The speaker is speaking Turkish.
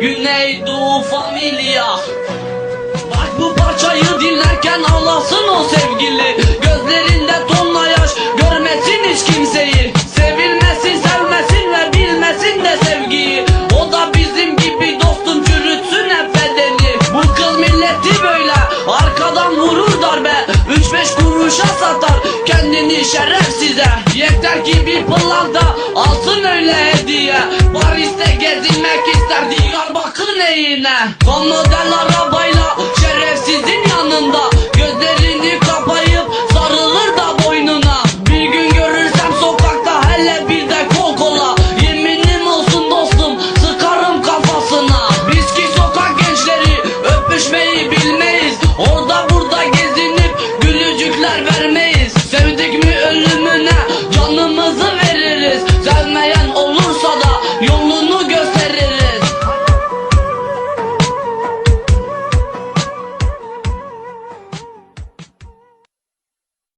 Güneydoğu Familia. Bak bu parçayı dinlerken ağlasın o sevgili. Gözlerinde tonla yaş görmesin hiç kimseyi. Sevilmesin sevmesin ve bilmesin de sevgiyi. O da bizim gibi dostum çürütsün hep bedeni. Bu kız milleti böyle arkadan vurur darbe. Üç beş kuruşa satar kendini şerefsize. Yeter ki bir planda alsın öyle neyine Son arabayla